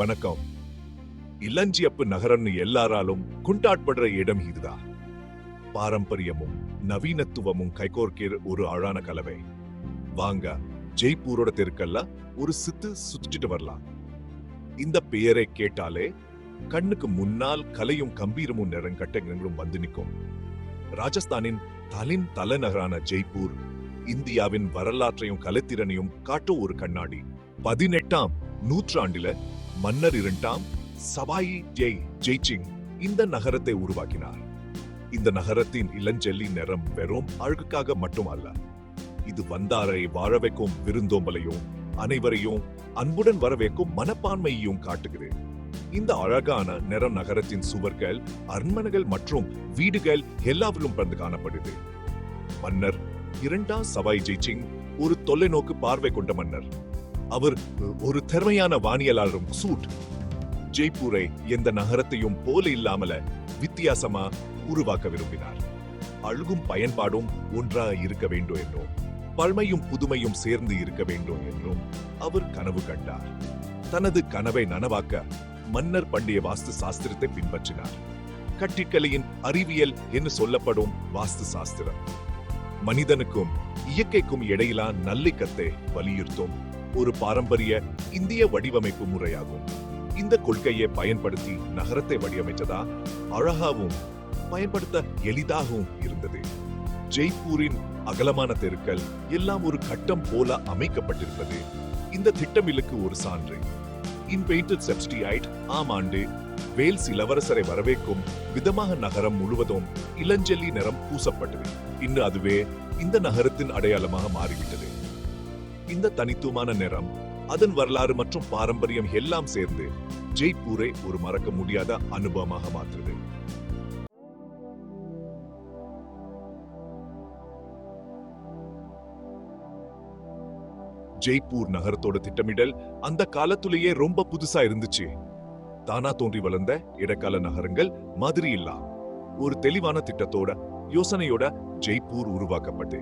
வணக்கம். இளஞ்சியப்பு நகரம்னு எல்லாராலும் குண்டாட்படுற இடம் இதுதான். பாரம்பரியமும் நவீனத்துவமும் கைகோர்க்கிற ஒரு அழான கலவை. வாங்க ஜெய்ப்பூரோட தெருக்கல்ல ஒரு சித்து சுத்திட்டு வரலாம். இந்த பெயரை கேட்டாலே கண்ணுக்கு முன்னால் கலையும் கம்பீரமும் நிறங்கட்டங்களும் வந்து நிற்கும். ராஜஸ்தானின் தலின் தலைநகரான ஜெய்ப்பூர் இந்தியாவின் வரலாற்றையும் கலைத்திறனையும் காட்டும் ஒரு கண்ணாடி. பதினெட்டாம் நூற்றாண்டில மன்னர் இரண்டாம் சபாயி ஜெய் ஜெய்சிங் இந்த நகரத்தை உருவாக்கினார். இந்த நகரத்தின் இளஞ்செல்லி நிறம் வெறும் அழகுக்காக மட்டுமல்ல இது வந்தாரை வாழ வைக்கும் விருந்தோம்பலையும் அனைவரையும் அன்புடன் வரவேற்கும் மனப்பான்மையையும் காட்டுகிறேன் இந்த அழகான நிறம் நகரத்தின் சுவர்கள் அரண்மனைகள் மற்றும் வீடுகள் எல்லாவிலும் பறந்து காணப்படுது. மன்னர் இரண்டாம் சவாய் ஜெய்சிங் ஒரு தொலைநோக்கு பார்வை கொண்ட மன்னர். அவர் ஒரு திறமையான வானியலாளரும் சூட். ஜெய்ப்பூரை எந்த நகரத்தையும் போல இல்லாமல வித்தியாசமா உருவாக்க விரும்பினார். அழுகும் பயன்பாடும் ஒன்றா இருக்க வேண்டும் என்றும் பழமையும் புதுமையும் சேர்ந்து இருக்க வேண்டும் என்றும் அவர் கனவு கண்டார். தனது கனவை நனவாக்க மன்னர் பண்டிய வாஸ்து சாஸ்திரத்தை பின்பற்றினார். கட்டிக்கலையின் அறிவியல் என்று சொல்லப்படும் வாஸ்து சாஸ்திரம். மனிதனுக்கும் இயற்கைக்கும் இடையிலான நல்லிக்கத்தை வலியுறுத்தும் ஒரு பாரம்பரிய இந்திய வடிவமைப்பு முறையாகும். இந்த கொள்கையை பயன்படுத்தி நகரத்தை வடிவமைத்ததா? அழகாவும் பயன்படுத்த எளிதாகவும் இருந்தது. ஜெய்ப்பூரின் அகலமான தெருக்கள் எல்லாம் ஒரு கட்டம் போல அமைக்கப்பட்டிருப்பது இந்த திட்டமிலுக்கு ஒரு சான்று. இன் பெயிண்டட் ஆம் ஆண்டு வேல்ஸ் இளவரசரை வரவேற்கும் விதமாக நகரம் முழுவதும் இளஞ்செல்லி நிறம் பூசப்பட்டது. இன்று அதுவே இந்த நகரத்தின் அடையாளமாக மாறிவிட்டது. இந்த தனித்துவமான நிறம் அதன் வரலாறு மற்றும் பாரம்பரியம் எல்லாம் சேர்ந்து ஜெய்ப்பூரை ஒரு மறக்க முடியாத அனுபவமாக மாற்றுது. ஜெய்ப்பூர் நகரத்தோட திட்டமிடல் அந்த காலத்திலேயே ரொம்ப புதுசா இருந்துச்சு. தானா தோன்றி வளர்ந்த இடைக்கால நகரங்கள் மாதிரி இல்லா. ஒரு தெளிவான திட்டத்தோட யோசனையோட ஜெய்ப்பூர் உருவாக்கப்பட்டு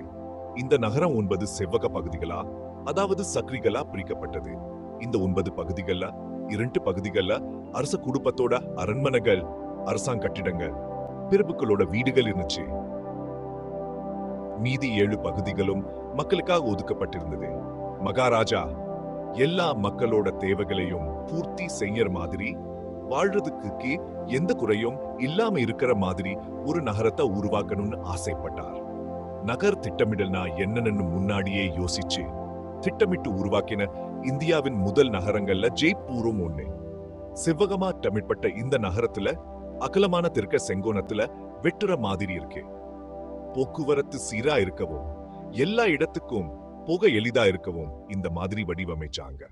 இந்த நகரம் ஒன்பது செவ்வக பகுதிகளா? அதாவது சக்ரிகளா பிரிக்கப்பட்டது. இந்த ஒன்பது பகுதிகள்ல இரண்டு பகுதிகள்ல அரச குடும்பத்தோட அரண்மனைகள் அரசாங்க கட்டிடங்கள் பிறப்புகளோட வீடுகள் இருந்துச்சு. மீதி ஏழு பகுதிகளும் மக்களுக்காக ஒதுக்கப்பட்டிருந்தது. மகாராஜா எல்லா மக்களோட தேவைகளையும் பூர்த்தி செய்யற மாதிரி வாழ்றதுக்கு எந்த குறையும் இல்லாம இருக்கிற மாதிரி ஒரு நகரத்தை உருவாக்கணும்னு ஆசைப்பட்டார். நகர் திட்டமிடல்னா என்னன்னு முன்னாடியே யோசிச்சு திட்டமிட்டு உருவாக்கின இந்தியாவின் முதல் நகரங்கள்ல ஜெய்ப்பூரும் ஒண்ணு. செவ்வகமா தமிழ்பட்ட இந்த நகரத்துல அகலமான தெற்க செங்கோணத்துல வெட்டுற மாதிரி இருக்கு. போக்குவரத்து சீரா இருக்கவும் எல்லா இடத்துக்கும் போக எளிதா இருக்கவும் இந்த மாதிரி வடிவமைச்சாங்க.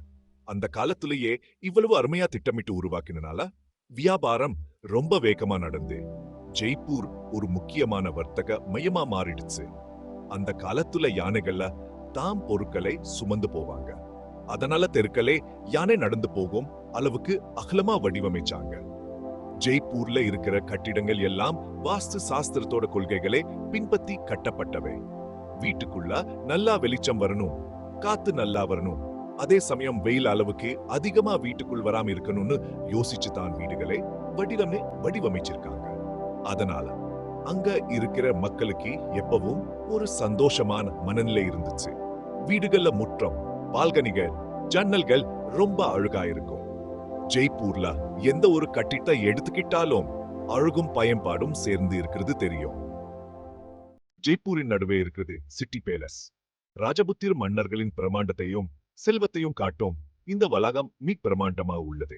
அந்த காலத்திலேயே இவ்வளவு அருமையா திட்டமிட்டு உருவாக்கினால வியாபாரம் ரொம்ப வேகமா நடந்து. ஜெய்ப்பூர் ஒரு முக்கியமான வர்த்தக மையமா மாறிடுச்சு. அந்த காலத்துல யானைகள்ல தாம் பொருட்களை சுமந்து போவாங்க. அதனால தெருக்களே யானை நடந்து போகும் அளவுக்கு அகலமா வடிவமைச்சாங்க. ஜெய்ப்பூர்ல இருக்கிற கட்டிடங்கள் எல்லாம் வாஸ்து சாஸ்திரத்தோட கொள்கைகளை பின்பற்றி கட்டப்பட்டவை. வீட்டுக்குள்ள நல்லா வெளிச்சம் வரணும் காத்து நல்லா வரணும். அதே சமயம் வெயில் அளவுக்கு அதிகமா வீட்டுக்குள் வராம இருக்கணும்னு யோசிச்சு தான் வீடுகளை வடிவமே வடிவமைச்சிருக்காங்க. அதனால அங்க இருக்கிற மக்களுக்கு எப்பவும் ஒரு சந்தோஷமான மனநிலை இருந்துச்சு. வீடுகள்ல முற்றம் பால்கனிகள் ஜன்னல்கள் ரொம்ப அழகா இருக்கும். ஜெய்ப்பூர்ல எந்த ஒரு கட்டிடத்தை எடுத்துக்கிட்டாலும் அழுகும் பயன்பாடும் சேர்ந்து இருக்கிறது தெரியும். ஜெய்ப்பூரின் நடுவே இருக்கிறது சிட்டி பேலஸ். ராஜபுத்திர மன்னர்களின் பிரமாண்டத்தையும் செல்வத்தையும் காட்டும் இந்த வளாகம் மிக பிரமாண்டமாக உள்ளது.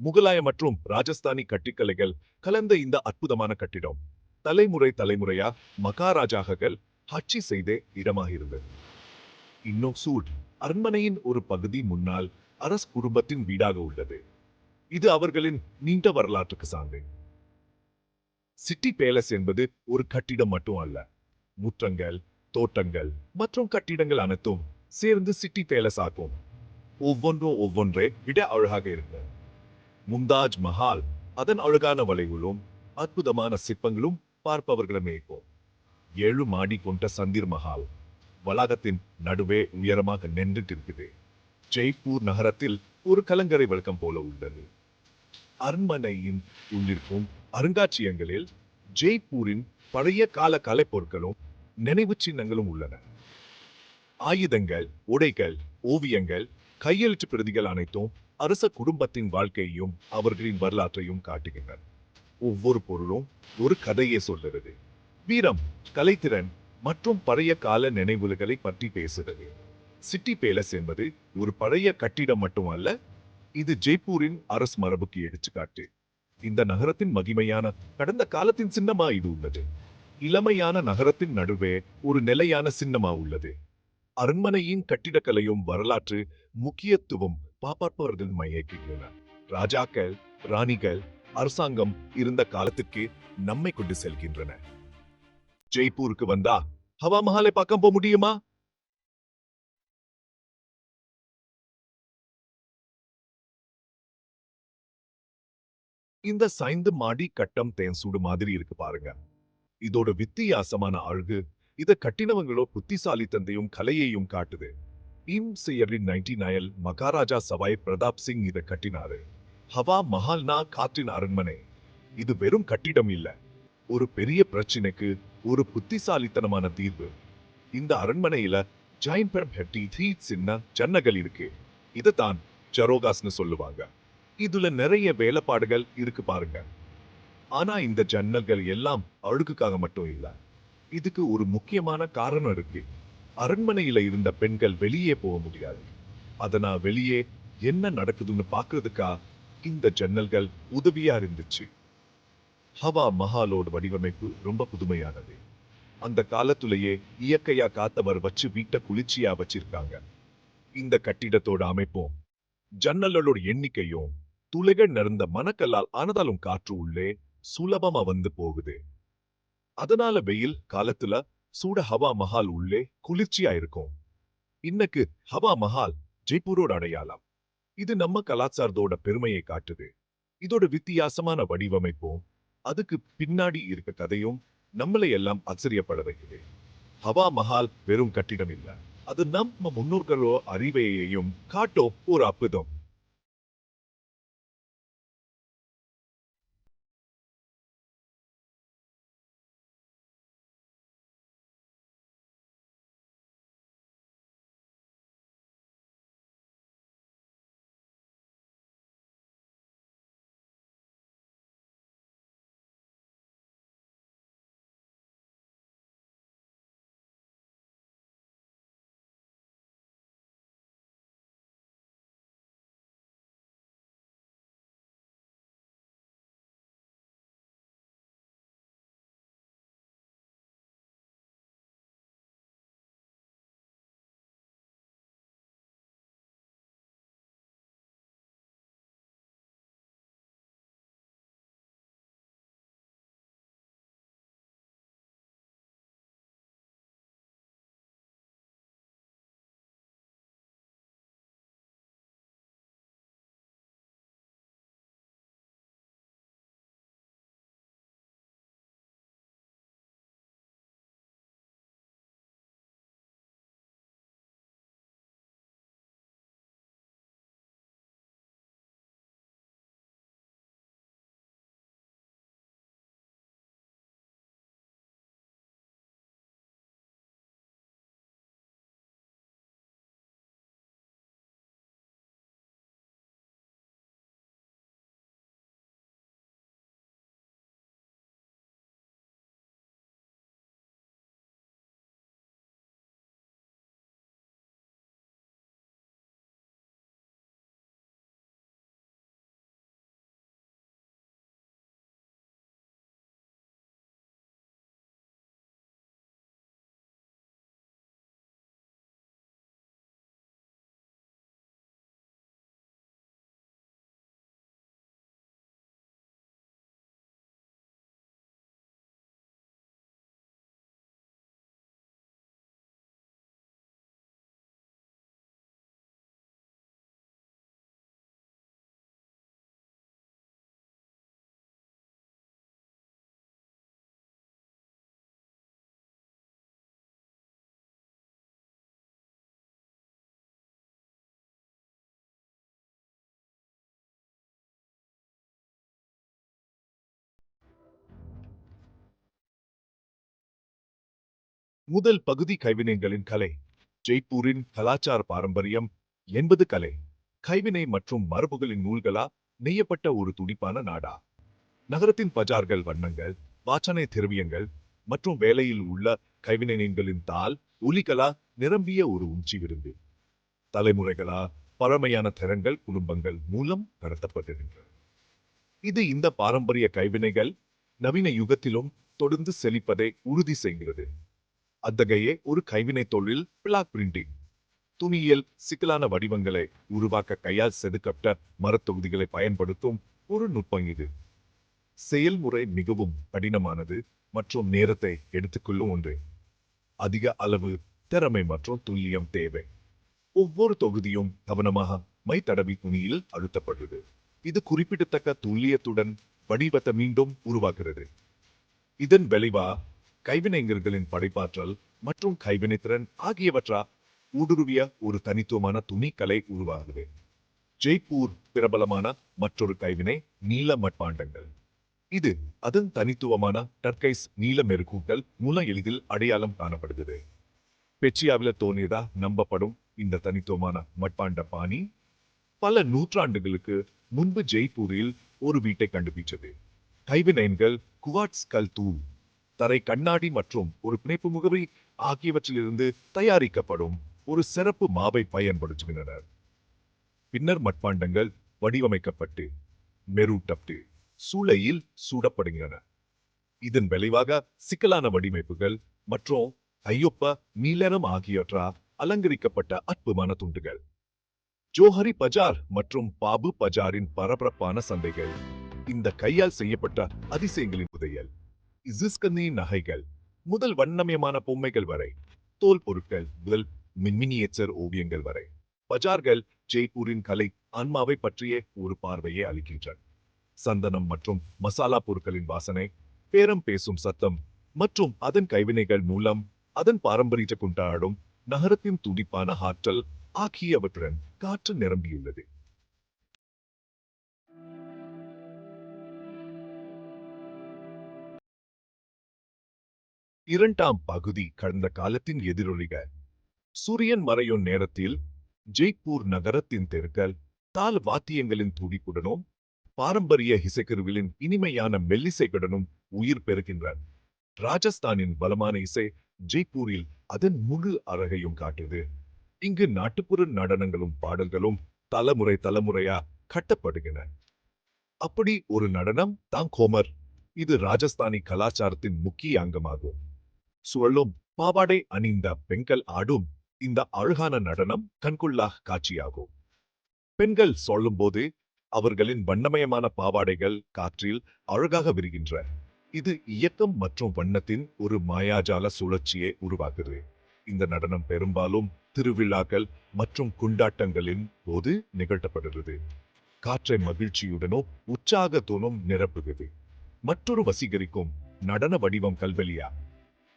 முகலாய மற்றும் ராஜஸ்தானி கட்டிக்கலைகள் கலந்த இந்த அற்புதமான கட்டிடம். தலைமுறை தலைமுறையா மகாராஜாக்கள் ஆட்சி செய்தே இடமாக இருந்தது இன்னும் சூட் அரண்மனையின் ஒரு பகுதி முன்னால் அரச குடும்பத்தின் வீடாக உள்ளது. இது அவர்களின் நீண்ட வரலாற்றுக்கு சான்று. சிட்டி பேலஸ் என்பது ஒரு கட்டிடம் மட்டும் அல்ல. முற்றங்கள் தோட்டங்கள் மற்றும் கட்டிடங்கள் அனைத்தும் சேர்ந்து சிட்டி பேலஸ் ஆகும் ஒவ்வொன்றும் ஒவ்வொன்றே விட அழகாக இருந்தது. மும்தாஜ் மஹால் அதன் அழகான வளைவுகளும் அற்புதமான சிற்பங்களும் பார்ப்பவர்களை மேய்ப்போம். ஏழு மாடி கொண்ட சந்திர் மஹால் வளாகத்தின் நடுவே உயரமாக நின்றுட்டிருக்குது. ஜெய்ப்பூர் நகரத்தில் ஒரு கலங்கரை விளக்கம் போல உள்ளது. அரண்மனையின் உள்ளிருக்கும் அருங்காட்சியகங்களில் ஜெய்ப்பூரின் பழைய கால கலைப்பொருட்களும் நினைவு சின்னங்களும் உள்ளன. ஆயுதங்கள் உடைகள் ஓவியங்கள் கையெழுத்து பிரதிகள் அனைத்தும் அரச குடும்பத்தின் வாழ்க்கையையும் அவர்களின் வரலாற்றையும் காட்டுகின்றன. ஒவ்வொரு பொருளும் ஒரு கதையை சொல்லுகிறது. வீரம் கலைத்திறன் மற்றும் பழைய கால நினைவுகளை பற்றி பேசுகிறது. சிட்டி பேலஸ் என்பது ஒரு பழைய கட்டிடம் மட்டுமல்ல இது ஜெய்ப்பூரின் அரசு மரபுக்கு எடுத்துக்காட்டு. இந்த நகரத்தின் மகிமையான கடந்த காலத்தின் சின்னமா இது உள்ளது. இளமையான நகரத்தின் நடுவே ஒரு நிலையான சின்னமா உள்ளது. அரண்மனையின் கட்டிடக்கலையும் வரலாற்று முக்கியத்துவம் பாப்பாப்பவர்கள் மையக்கின்றன ராஜாக்கள் ராணிகள் அரசாங்கம் இருந்த காலத்துக்கு நம்மை கொண்டு செல்கின்றன. ஜெய்ப்பூருக்கு வந்தா ஹவா மஹாலை பார்க்க போக முடியுமா? இந்த சைந்து மாடி கட்டம் தேன் சூடு மாதிரி இருக்கு பாருங்க. இதோட வித்தியாசமான அழகு இத கட்டினவங்களோ புத்திசாலித்தந்தையும் கலையையும் காட்டுது. இம் செயலின் நைன்டி நயல் மகாராஜா சவாய் பிரதாப் சிங் இதை கட்டினாரு. ஹவா மஹால்னா காற்றின் அரண்மனை. இது வெறும் கட்டிடம் இல்ல. ஒரு பெரிய பிரச்சனைக்கு ஒரு புத்திசாலித்தனமான தீர்வு. இந்த அரண்மனையில ஜெயின் பெரம் ஹெட்டி த்ரீ சின்ன ஜன்னகள் இருக்கு. இதுதான் ஜரோகாஸ்னு சொல்லுவாங்க. இதுல நிறைய வேலைப்பாடுகள் இருக்கு பாருங்க. ஆனா இந்த ஜன்னல்கள் எல்லாம் அழுக்குக்காக மட்டும் இல்ல. இதுக்கு ஒரு முக்கியமான காரணம் இருக்கு. அரண்மனையில இருந்த பெண்கள் வெளியே போக முடியாது. அதனா வெளியே என்ன நடக்குதுன்னு பாக்குறதுக்கா இந்த ஜன்னல்கள் உதவியா இருந்துச்சு. ஹவா மஹாலோட வடிவமைப்பு ரொம்ப புதுமையானது. அந்த காலத்துலயே இயற்கையா காத்தவர் வச்சு வீட்டை குளிர்ச்சியா வச்சிருக்காங்க. இந்த கட்டிடத்தோட அமைப்பும் ஜன்னல்களோட எண்ணிக்கையும் துளைகள் நடந்த மணக்கல்லால் ஆனதாலும் காற்று உள்ளே சுலபமா வந்து போகுது. அதனால வெயில் காலத்துல சூட ஹவா மஹால் உள்ளே குளிர்ச்சியா இருக்கும். இன்னைக்கு ஹவா மஹால் ஜெய்ப்பூரோட அடையாளம். இது நம்ம கலாச்சாரத்தோட பெருமையை காட்டுது. இதோட வித்தியாசமான வடிவமைப்பும் அதுக்கு பின்னாடி இருக்க கதையும் நம்மளை எல்லாம் ஆச்சரியப்பட வைக்குது. ஹவா மஹால் வெறும் கட்டிடம் இல்ல. அது நம்ம முன்னோர்களோ அறிவையையும் காட்டும் ஒரு அற்புதம். முதல் பகுதி கைவினைகளின் கலை ஜெய்ப்பூரின் கலாச்சார பாரம்பரியம் என்பது கலை. கைவினை மற்றும் மரபுகளின் நூல்களா நெய்யப்பட்ட ஒரு துடிப்பான நாடா. நகரத்தின் பஜார்கள் வண்ணங்கள் வாசனை திரவியங்கள் மற்றும் வேலையில் உள்ள கைவினைகளின் தாள் ஒலிகளா நிரம்பிய ஒரு உஞ்சி விருந்து. தலைமுறைகளா பழமையான திறங்கள் குடும்பங்கள் மூலம் நடத்தப்பட்டிருக்கின்றன இது இந்த பாரம்பரிய கைவினைகள் நவீன யுகத்திலும் தொடர்ந்து செழிப்பதை உறுதி செய்கிறது. அத்தகைய ஒரு கைவினை தொழில் பிளாக் பிரிண்டிங். துணியியல் சிக்கலான வடிவங்களை உருவாக்க கையால் செதுக்கப்பட்ட மரத்தொகுதிகளை பயன்படுத்தும் ஒரு நுட்பம் இது. செயல்முறை மிகவும் கடினமானது மற்றும் நேரத்தை எடுத்துக்கொள்ளும் ஒன்று. அதிக அளவு திறமை மற்றும் துல்லியம் தேவை. ஒவ்வொரு தொகுதியும் கவனமாக மை தடவி துணியில் அழுத்தப்படுது. இது குறிப்பிடத்தக்க துல்லியத்துடன் வடிவத்தை மீண்டும் உருவாகிறது இதன் விளைவா கைவினைஞர்களின் படைப்பாற்றல் மற்றும் கைவினைத்திறன் ஆகியவற்றா ஊடுருவிய ஒரு தனித்துவமான துணிக்கலை உருவாகுது. ஜெய்ப்பூர் பிரபலமான மற்றொரு கைவினை நீல மட்பாண்டங்கள். இது அதன் தனித்துவமான டர்கைஸ் நீல மெருகூட்டல் மூலம் எளிதில் அடையாளம் காணப்படுகிறது. பெச்சியாவில தோன்றியதா நம்பப்படும் இந்த தனித்துவமான மட்பாண்ட பாணி பல நூற்றாண்டுகளுக்கு முன்பு ஜெய்ப்பூரில் ஒரு வீட்டை கண்டுபிடிச்சது. கைவினைகள் குவாட்ஸ் கல் தூள் தரை கண்ணாடி மற்றும் ஒரு பிணைப்பு முகவரி ஆகியவற்றிலிருந்து தயாரிக்கப்படும் ஒரு சிறப்பு மாவை பயன்படுத்துகின்றனர். பின்னர் மட்பாண்டங்கள் வடிவமைக்கப்பட்டு மெருட்டப்பட்டு சூளையில் சூடப்படுகின்றன. இதன் விளைவாக சிக்கலான வடிவமைப்புகள் மற்றும் ஐயொப்ப நீலரம் ஆகியவற்றால் அலங்கரிக்கப்பட்ட அற்புதமான துண்டுகள். ஜோஹரி பஜார் மற்றும் பாபு பஜாரின் பரபரப்பான சந்தைகள் இந்த கையால் செய்யப்பட்ட அதிசயங்களின் புதையல். இசிஸ்கனி நகைகள். முதல் வண்ணமயமான பொம்மைகள் வரை. தோல் பொருட்கள் முதல் மின்மினியேச்சர் ஓவியங்கள் வரை. பஜார்கள் ஜெய்ப்பூரின் கலை அன்மாவை பற்றிய ஒரு பார்வையை அளிக்கின்றன. சந்தனம் மற்றும் மசாலா பொருட்களின் வாசனை பேரம் பேசும் சத்தம் மற்றும் அதன் கைவினைகள் மூலம் அதன் பாரம்பரியத்தை கொண்டாடும் நகரத்தின் துடிப்பான ஆற்றல் ஆகியவற்றுடன் காற்று நிரம்பியுள்ளது. இரண்டாம் பகுதி கடந்த காலத்தின் எதிரொலிக. சூரியன் மறையும் நேரத்தில் ஜெய்ப்பூர் நகரத்தின் தெருக்கள் தால் வாத்தியங்களின் துடிப்புடனும் பாரம்பரிய இசைக்கருவிகளின் இனிமையான மெல்லிசைகளுடனும் உயிர் பெறுகின்றன ராஜஸ்தானின் பலமான இசை ஜெய்ப்பூரில் அதன் முழு அழகையும் காட்டுது இங்கு நாட்டுப்புற நடனங்களும் பாடல்களும் தலைமுறை தலைமுறையா கட்டப்படுகின்றன அப்படி ஒரு நடனம் தான் கோமர் இது ராஜஸ்தானி கலாச்சாரத்தின் முக்கிய அங்கமாகும். சுழலும் பாவாடை அணிந்த பெண்கள் ஆடும் இந்த அழகான நடனம் கண்கொள்ளாக காட்சியாகும். பெண்கள் சொல்லும்போது அவர்களின் வண்ணமயமான பாவாடைகள் காற்றில் அழகாக விரிகின்ற. இது இயக்கம் மற்றும் வண்ணத்தின் ஒரு மாயாஜால சுழற்சியை உருவாக்குது. இந்த நடனம் பெரும்பாலும் திருவிழாக்கள் மற்றும் கொண்டாட்டங்களின் போது நிகழ்த்தப்படுகிறது. காற்றை மகிழ்ச்சியுடனும் உற்சாகத்துடனும் நிரப்புகிறது. மற்றொரு வசீகரிக்கும் நடன வடிவம் கல்வெளியா?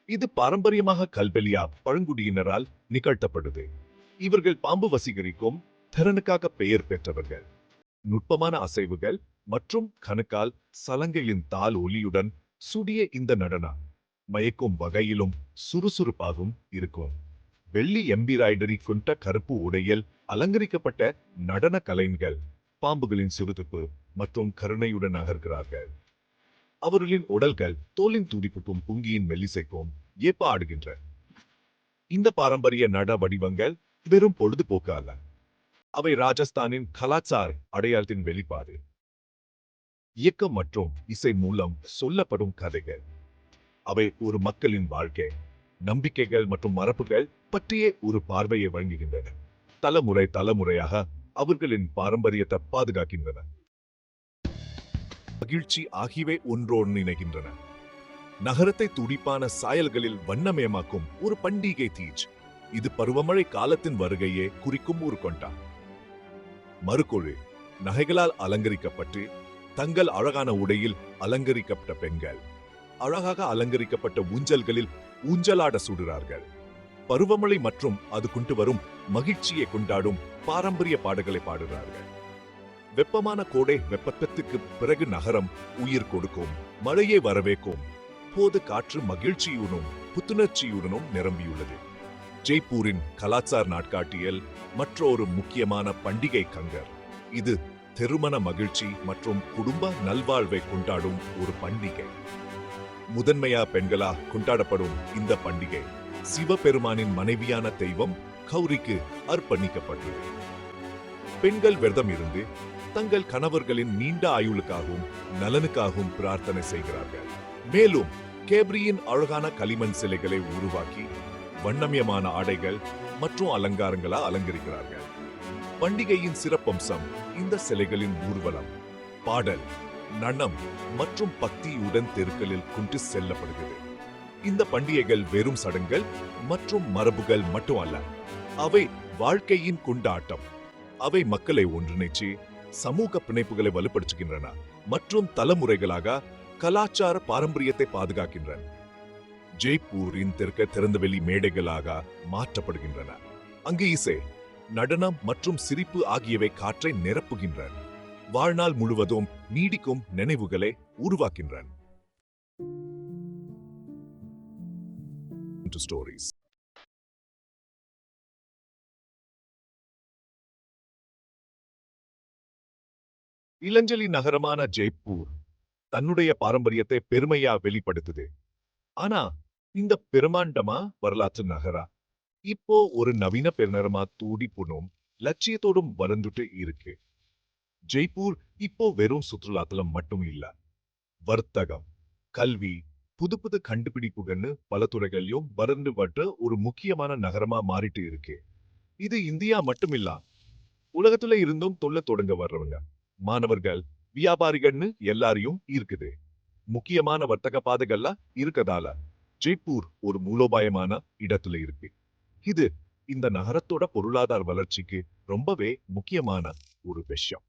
இது பாரம்பரியமாக கல்பெலியா பழங்குடியினரால் நிகழ்த்தப்படுது. இவர்கள் பாம்பு வசீகரிக்கும் திறனுக்காக பெயர் பெற்றவர்கள். நுட்பமான அசைவுகள் மற்றும் கணுக்கால் சலங்கையின் தால் ஒலியுடன் சுடிய இந்த நடனம் மயக்கும் வகையிலும் சுறுசுறுப்பாகவும் இருக்கும். வெள்ளி எம்பிராய்டரி கொண்ட கருப்பு உடையில் அலங்கரிக்கப்பட்ட நடன கலைஞர்கள் பாம்புகளின் சிறுதுப்பு மற்றும் கருணையுடன் நகர்கிறார்கள் அவர்களின் உடல்கள் தோலின் துடிப்புக்கும் புங்கியின் மெல்லிசைக்கும் ஏப்ப ஆடுகின்ற இந்த பாரம்பரிய நட வடிவங்கள் வெறும் பொழுதுபோக்கு அல்ல. அவை ராஜஸ்தானின் கலாச்சார அடையாளத்தின் வெளிப்பாடு. இயக்கம் மற்றும் இசை மூலம் சொல்லப்படும் கதைகள். அவை ஒரு மக்களின் வாழ்க்கை நம்பிக்கைகள் மற்றும் மரபுகள் பற்றிய ஒரு பார்வையை வழங்குகின்றன. தலைமுறை தலைமுறையாக அவர்களின் பாரம்பரியத்தை பாதுகாக்கின்றன. மகிழ்ச்சி ஆகியவை ஒன்றோடு இணைகின்றன. நகரத்தை துடிப்பான சாயல்களில் வண்ணமயமாக்கும் ஒரு பண்டிகை தீஜ். இது பருவமழை காலத்தின் வருகையே குறிக்கும் ஒரு கொண்டா. மறுக்கொழு நகைகளால் அலங்கரிக்கப்பட்டு தங்கள் அழகான உடையில் அலங்கரிக்கப்பட்ட பெண்கள். அழகாக அலங்கரிக்கப்பட்ட ஊஞ்சல்களில் ஊஞ்சலாட சுடுறார்கள் பருவமழை மற்றும் அது கொண்டு வரும் மகிழ்ச்சியை கொண்டாடும் பாரம்பரிய பாடல்களை பாடுகிறார்கள். வெப்பமான கோடை வெப்பத்துக்கு பிறகு நகரம் உயிர் கொடுக்கும். மழையை வரவேற்கும். போது காற்று மகிழ்ச்சியுடனும் புத்துணர்ச்சியுடனும் நிரம்பியுள்ளது. ஜெய்ப்பூரின் கலாச்சார் நாட்காட்டியல் மற்றொரு முக்கியமான பண்டிகை கங்கர். இது திருமண மகிழ்ச்சி மற்றும் குடும்ப நல்வாழ்வை கொண்டாடும் ஒரு பண்டிகை. முதன்மையா பெண்களா கொண்டாடப்படும் இந்த பண்டிகை சிவபெருமானின் மனைவியான தெய்வம் கௌரிக்கு அர்ப்பணிக்கப்பட்டது பெண்கள் விரதம் இருந்து தங்கள் கணவர்களின் நீண்ட ஆயுளுக்காகவும் நலனுக்காகவும் பிரார்த்தனை செய்கிறார்கள். மேலும் கேப்ரியின் அழகான களிமண் சிலைகளை உருவாக்கி வண்ணமயமான ஆடைகள் மற்றும் அலங்காரங்களா அலங்கரிக்கிறார்கள். பண்டிகையின் சிறப்பம்சம் இந்த சிலைகளின் ஊர்வலம் பாடல் நனம் மற்றும் பக்தியுடன் தெருக்களில் கொண்டு செல்லப்படுகிறது. இந்த பண்டிகைகள் வெறும் சடங்குகள் மற்றும் மரபுகள் மட்டுமல்ல அவை வாழ்க்கையின் கொண்டாட்டம். அவை மக்களை ஒன்றிணைச்சு சமூக பிணைப்புகளை வலுப்படுத்துகின்றன மற்றும் தலைமுறைகளாக கலாச்சார பாரம்பரியத்தை பாதுகாக்கின்றன. ஜெய்ப்பூரின் தெற்க திறந்தவெளி மேடைகளாக மாற்றப்படுகின்றன. அங்கு இசை நடனம் மற்றும் சிரிப்பு ஆகியவை காற்றை நிரப்புகின்றன. வாழ்நாள் முழுவதும் நீடிக்கும் நினைவுகளை உருவாக்கின்றன ஸ்டோரிஸ் இளஞ்சலி நகரமான ஜெய்ப்பூர் தன்னுடைய பாரம்பரியத்தை பெருமையா வெளிப்படுத்துது. ஆனா இந்த பிரமாண்டமா வரலாற்று நகரா? இப்போ ஒரு நவீன பெருநகரமா போனோம் லட்சியத்தோடும் வளர்ந்துட்டு இருக்கு. ஜெய்ப்பூர் இப்போ வெறும் சுற்றுலாத்தலம் மட்டும் இல்ல வர்த்தகம் கல்வி புது புது கண்டுபிடிப்புகள்னு பல துறைகளையும் வளர்ந்து வட்ட ஒரு முக்கியமான நகரமா மாறிட்டு இருக்கு. இது இந்தியா மட்டும் இல்ல உலகத்துல இருந்தும் தொல்ல தொடங்க வர்றவங்க. மாணவர்கள் வியாபாரிகள்னு எல்லாரையும் இருக்குது. முக்கியமான வர்த்தக பாதைகள்லாம் இருக்கதால ஜெய்ப்பூர் ஒரு மூலோபாயமான இடத்துல இருக்கு. இது இந்த நகரத்தோட பொருளாதார வளர்ச்சிக்கு ரொம்பவே முக்கியமான ஒரு விஷயம்.